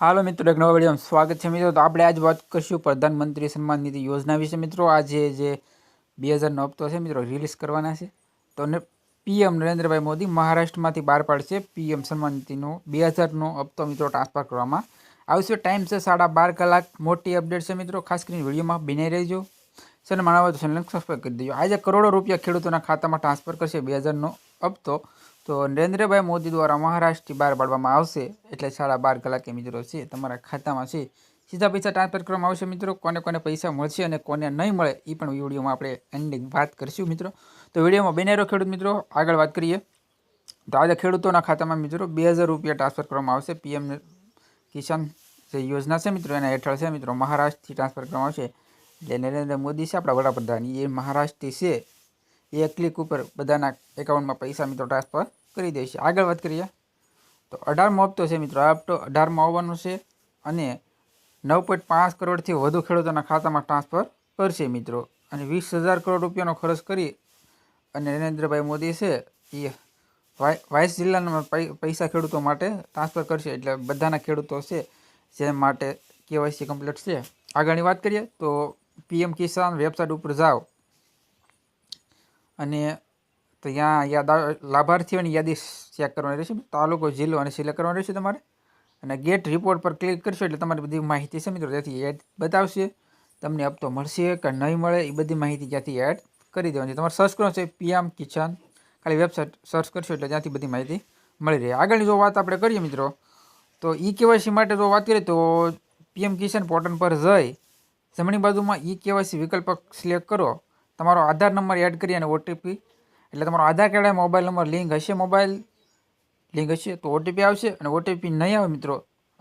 હાલો મિત્રો, એક નવા વિડીયોમાં સ્વાગત છે મિત્રો. તો આપણે આજ વાત કરીશું પ્રધાનમંત્રી સન્માન નિધિ યોજના વિશે. મિત્રો, આજે જે બે હજારનો હપ્તો છે મિત્રો રિલીઝ કરવાના છે. તો પીએમ નરેન્દ્રભાઈ મોદી મહારાષ્ટ્રમાંથી બહાર પાડશે પીએમ સન્માન નિધિનો બે હજારનો હપ્તો મિત્રો ટ્રાન્સફર કરવામાં આવશે. ટાઈમ છે સાડા બાર કલાક. મોટી અપડેટ છે મિત્રો, ખાસ કરીને વિડીયોમાં બિનાઈ રહેજો. ચેનલ માણવા તો ચેનલ સબસ્ક્રાઈબ કરી દેજો. આજે કરોડો રૂપિયા ખેડૂતોના ખાતામાં ટ્રાન્સફર કરશે બે હજારનો હપ્તો. તો નરેન્દ્રભાઈ મોદી દ્વારા મહારાષ્ટ્રથી બહાર પાડવામાં આવશે એટલે સાડા બાર કલાકે મિત્રો છે, તમારા ખાતામાં છે. સીધા પૈસા ટ્રાન્સફર કરવામાં આવશે મિત્રો, કોને કોને પૈસા મળશે અને કોને નહીં મળે એ પણ વિડીયોમાં આપણે એન્ડિંગ વાત કરીશું મિત્રો. તો વિડીયોમાં બનેરો ખેડૂત મિત્રો, આગળ વાત કરીએ. તો આજે ખેડૂતોના ખાતામાં મિત્રો બે રૂપિયા ટ્રાન્સફર કરવામાં આવશે. પીએમ કિસાન જે યોજના છે મિત્રો, એના હેઠળ છે મિત્રો, મહારાષ્ટ્રથી ટ્રાન્સફર કરવામાં આવશે. એટલે નરેન્દ્ર મોદી છે, આપણા વડાપ્રધાન, એ મહારાષ્ટ્રથી છે. એ ક્લિક ઉપર બધાના એકાઉન્ટમાં પૈસા મિત્રો ટ્રાન્સફર કરી દે છે. આગળ વાત કરીએ. તો અઢારમો હપ્તો છે મિત્રો. આ હપ્તો અઢારમાં આવવાનો છે અને નવ પોઈન્ટ પાંચ કરોડથી વધુ ખેડૂતોના ખાતામાં ટ્રાન્સફર કરશે મિત્રો. અને વીસ હજાર કરોડ રૂપિયાનો ખર્ચ કરી અને નરેન્દ્રભાઈ મોદી છે એ વાઇસ જિલ્લાના પૈસા ખેડૂતો માટે ટ્રાન્સફર કરશે. એટલે બધાના ખેડૂતો છે જે માટે કેવાયસી કમ્પ્લીટ છે. આગળની વાત કરીએ તો પીએમ કિસાન વેબસાઇટ ઉપર જાઓ. અને ત્યાં યાદ લાભાર્થીઓની યાદી ચેક કરવાની રહેશે. તાલુકો, જિલ્લો અને સિલેક્ટ કરવાનો રહેશે તમારે. અને ગેટ રિપોર્ટ પર ક્લિક કરશો એટલે તમારી બધી માહિતી છે મિત્રો, ત્યાંથી એડ બતાવશે. તમને હપ્તો મળશે કે નહીં મળે એ બધી માહિતી ત્યાંથી એડ કરી દેવાની તમારે સર્ચ કરવાનું છે પીએમ કિસાન ખાલી વેબસાઇટ સર્ચ કરશો એટલે ત્યાંથી બધી માહિતી મળી રહે. આગળની જો વાત આપણે કરીએ મિત્રો, તો ઈ કેવાયસી માટે જો વાત કરીએ તો પીએમ કિસાન પોર્ટલ પર જઈ જમણી બાજુમાં ઈ કેવાયસી વિકલ્પ સિલેક્ટ કરો. તમારો આધાર નંબર એડ કરી અને ઓટીપી એટલે તમારો Aadhaar card mobile number link હશે મોબાઈલ? લિંક હશે તો ઓટીપી આવશે અને ઓટીપી નહીં આવે મિત્રો,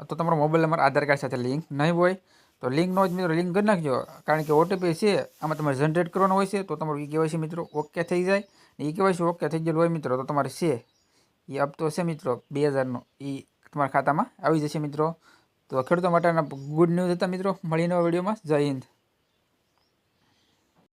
તો તમારો મોબાઈલ નંબર આધાર કાર્ડ સાથે લિંક નહીં હોય. તો લિંકનો જ મિત્રો લિંક કરી નાખજો, કારણ કે ઓટીપી છે, આમાં તમારે જનરેટ કરવાનો હોય છે, તો તમારું ઈ કેવાયસી મિત્રો ઓકે થઈ જાય. ઈ કેવાયસી ઓકે થઈ ગયેલું હોય મિત્રો, તો તમારે છે એ હપ્તો છે મિત્રો, બે હજારનો એ તમારા ખાતામાં આવી જશે મિત્રો. તો ખેડૂતો માટેના ગુડ ન્યૂઝ હતા મિત્રો મળીને વિડીયોમાં. જય હિન્દ.